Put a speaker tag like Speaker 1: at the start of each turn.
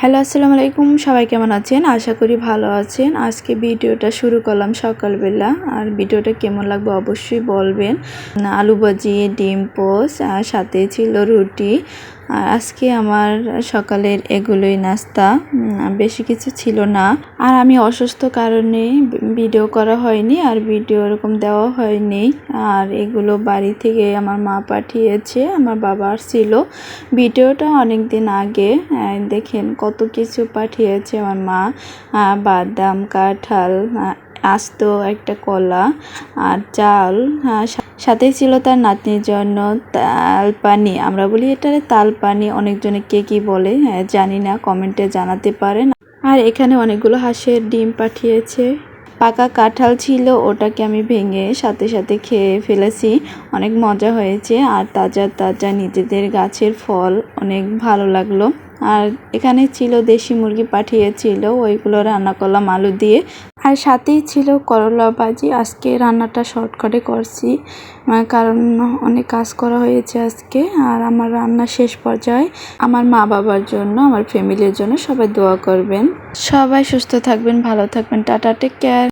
Speaker 1: Hello, আসসালামু আলাইকুম। সবাই কেমন আছেন? আশা করি ভালো আছেন। আজকে ভিডিওটা শুরু করলাম সকালবেলা। আর ভিডিওটা কেমন লাগবে অবশ্যই বলবেন। আলু ভাজি, ডিম পোস, আর সাথে ছিল রুটি। আর আজকে আমার সকালের এগুলোই নাস্তা বেশি কিছু ছিল না। আর আমি অসুস্থ কারণে ভিডিও করা হয়নি আর ভিডিও এরকম দেওয়া হয়নি। আর এগুলো বাড়ি থেকে আমার মা পাঠিয়েছে, আমার বাবার ছিল ভিডিওটা অনেক দিন আগে দেখেন কত কিছু পাঠিয়েছে আমার মা। বাদাম, কাঁঠাল আস্ত একটা কলা আর চাল সা- সাথে ছিল তার নাতনির জন্য তাল পানি আমরা বলি এটারে তাল পানি অনেকজনে কে কি বলে হ্যাঁ, জানি না কমেন্টে জানাতে পারেন। আর এখানে অনেকগুলো হাঁসের ডিম পাঠিয়েছে। পাকা কাঁঠাল ছিল ওটাকে আমি ভেঙে সাথে সাথে খেয়ে ফেলেছি। অনেক মজা হয়েছে আর তাজা তাজা নিজেদের গাছের ফল অনেক ভালো লাগল। আর এখানে ছিল দেশি মুরগি পাঠিয়েছিল ওইগুলো রান্না করলাম আলু দিয়ে। আর সাথেই ছিল করলা ভাজি। আজকে রান্নাটা শর্টকাটে করছি। কারণ অনেক কাজ করা হয়েছে আজকে। আর আমার রান্না শেষ পর্যায়ে আমার মা বাবার জন্য, আমার ফ্যামিলির জন্য সবাই দোয়া করবেন। সবাই সুস্থ থাকবেন, ভালো থাকবেন। Tata take care